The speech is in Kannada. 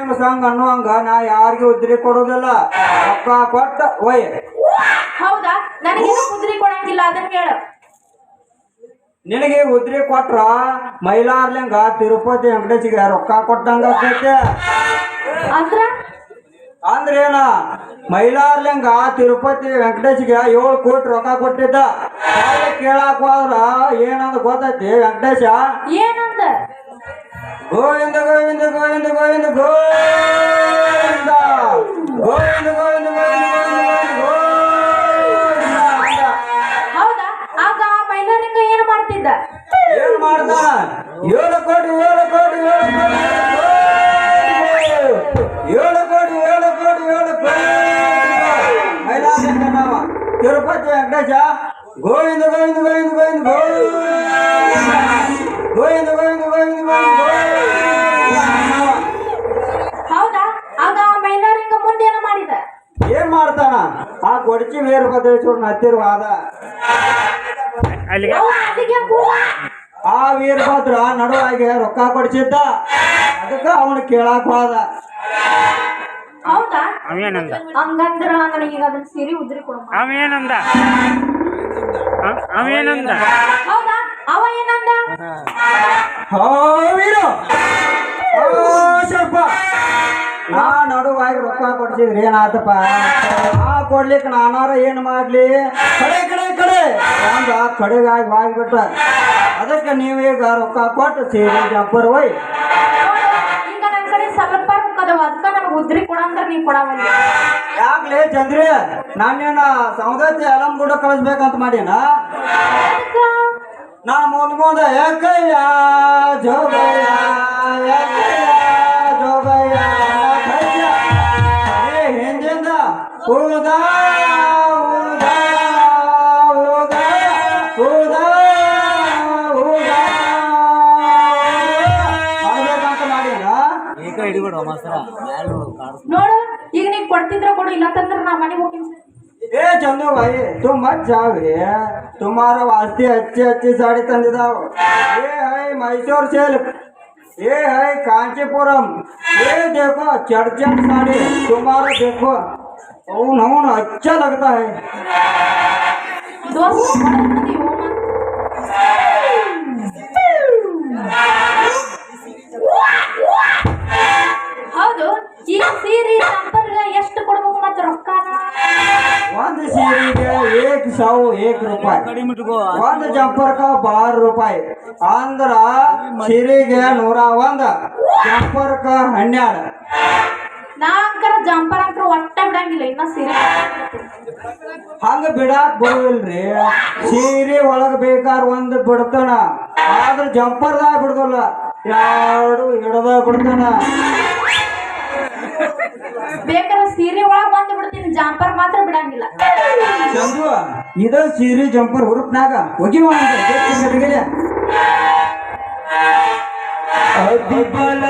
ಪ್ರೇಮ ಸಂಘ ಹಂಗ ನಾ ಯಾರಿಗೂ ಉದ್ರಿ ಕೊಡೋದಿಲ್ಲ ರೊಕ್ಕ ಕೊಟ್ಟ ಒಯ್. ಹೌದಾ? ನನಗೇನು ಕುದುರೆ ಕೊಡಂಗಿಲ್ಲ ಅದನ್ನ ಹೇಳು. ನಿನಗೆ ಉದ್ರಿ ಕೊಟ್ರ ಮೈಲಾರ್ಲಿಂಗ ತಿರುಪತಿ ವೆಂಕಟೇಶಿಗೆ ರೊಕ್ಕ ಕೊಟ್ಟಂಗ ಅಂದ್ರ? ಅಂದ್ರೇನ? ಮೈಲಾರ್ಲಿಂಗ ತಿರುಪತಿ ವೆಂಕಟೇಶ್ಗೆ ಏಳು ಕೋಟಿ ರೊಕ್ಕ ಕೊಟ್ಟಿದ್ದ. ಕೇಳಾಕ ಹೋದ್ರ ಏನಂದ ಗೊತ್ತೈತಿ ವೆಂಕಟೇಶ? ಏನಂದ? ಗೋವಿಂದ ಗೋವಿಂದ ಗೋವಿಂದ ಗೋವಿಂದ ಗೋವಿಂದ. ಗೋವಿಂದ ಗೋವಿಂದ ಹೌದಾ? ಆಗ ಏನು ಮಾಡ್ತಿದ್ದ? ಏನು ಮಾಡ್ದ? ಏಳು ಕೋಟಿ ಏಳು ಕೋಟಿ ಏಳು ಕೋಟಿ ಏಳು ಕೋಟಿ ಏಳು ಕೋಟಿ ಏಳು ಕೋಟಿ. ತಿರುಪತಿ ವೆಂಕಟೇಶ ಗೋವಿಂದ ಗೋವಿಂದ ಗೋವಿಂದ ಗೋವಿಂದ ಗೋವಿಂದ. ಗೋವಿಂದ ಕೊಡಚಿ ಅವ್ನು ಅಲ್ಲಿಗೆ? ಆ ವೀರಭದ್ರ ನಡುವಾಗೆ ರೊಕ್ಕ ಕೊಡಿಸಿದ್ದ. ಅದಕ್ಕ ಅವನು ಕೇಳಾಕ ಹೋದ. ಹೌದಾ? ಅವೇನಂದ? ಹಂಗಂದ್ರ ನನಗೀಗ ಅದನ್ನ ಸೀರೆ ಉದ್ರಿ ಕೊಡ ಅವೇನಂದ? ಅವೇನಂದ? ಹೌದಾ? ಅವ ಏನಂದ? ಹೋ. ನಾ ನಡುವಾಗಿ ರೊಕ್ಕ ಕೊಡ್ಸಿದ್ರಿ ಏನಾತಪ್ಪ? ಆ ಕೊಡ್ಲಿಕ್ಕೆ ನಾನಾರ ಏನ್ ಮಾಡ್ಲಿ? ಕಡೆ ಕಡೆ ಕಡೆ. ಒಂದ ಕಡೆಗಾಗಿ ಹೋಗ್ಬಿಟ್ಟ ಅದಕ್ಕೆ ನೀವೀಗ ರೊಕ್ಕ ಕೊಟ್ಟು ಸೀರೆ ಜಂಪರ್ ಒಯ್. ಈಗ ನನ್ನ ಕಡೆ ಸ್ವಲ್ಪ ಅದಾವ ಅದಕ್ಕ ನನಗೆ ಉದ್ರಿ ಕೊಡಂದ್ರ ನೀ ಕೊಡವಲ್ಲ ಯಾಕ್ಲೆ ಚಂದ್ರಿ ನಾನೇನ ಸೌದತ್ತಿ ಅಲಂ ಕೂಡ ಕಳಿಸ್ಬೇಕಂತ ಮಾಡ್ಯಾನ ನಾನು ಮುಂದೆ ಮುಂದೆ ಏಕಯ್ಯ ಜೋಗಯ್ಯ. ನೋಡು, ಈಗ ಕೊಡ್ತಿದ್ರ ಕೊಡು ಇಲ್ಲ ನಾ ಮನೆಗೆ ಹೋಗ್ತೀನಿ. ಏ ಚಂದು ಭಾಯಿ ತು ಜಾವೆ ತುಮಾರ ವಾಸ್ತಿ ಹಚ್ಚಿ ಹಚ್ಚಿ ಸಾಡಿ ತಂದಿದಾವ. ಏ ಹೈ ಮೈಸೂರ್ ಸೇಲ್. ಏ ಹೈ ಕಾಂಚೀಪುರಂ. ಏ ದೇಖೋ ಚಡ್ ಚಡ್ ಸಾಡಿ. ತುಮಾರ ದೇಖೋ देखो उन उन अच्छा लगता है ದೋಸ್ತ ಕೊಡಂತದಿ ಹೋಮ ಹೌದು ಈ ಸೀರೆ ಸಂಪರ್ಕ ಎಷ್ಟು ಕೊಡ್ಬೇಕು ಮತ್ತೆ ರೊಕ್ಕನ ಒಂದು ಸೀರೆಗೆ ಏಕ್ ಸೌ ಏಕ್ ರೂಪಾಯಿ ಕಡಿಮೆ ಇಟ್ಕೋ ಒಂದು ಜಂಪರ್ಕ ಬಾರ್ ರೂಪಾಯಿ ಅಂದ್ರ ಸೀರೆಗೆ ನೂರ ಒಂದ ಜಂಪರ್ಕ ಹನ್ನೆರಡು ನಾ ಅಂಕರ ಜಂಪರ್ ಅಂಕರ ಒಟ್ಟ ಬಿಡಂಗಿಲ್ಲ ಇನ್ನ ಸೀರೆ ಹಂಗ ಬಿಡಾಕ್ ಬರುವಿಲ್ರಿ? ಸೀರೆ ಒಳಗ ಬೇಕಾದ್ರ ಒಂದ್ ಬಿಡ್ತಾನ. ಆದ್ರ ಜಂಪರ್ದಾಗ ಬಿಡ್ದಲ್ಲ. ಎರಡು ಹಿಡದ ಬಿಡ್ತಾನ. ಬೇಕಾದ್ರೆ ಸೀರೆ ಒಳಗ್ ಬಂದು ಬಿಡ್ತೀನಿ ಜಂಪರ್ ಮಾತ್ರ ಬಿಡಂಗಿಲ್ಲ. ಚಂದು ಇದ ಸೀರೆ ಜಂಪರ್ ಹುರುಪ್ನಾಗ. ಹೋಗಿ ಅದಿಬಲ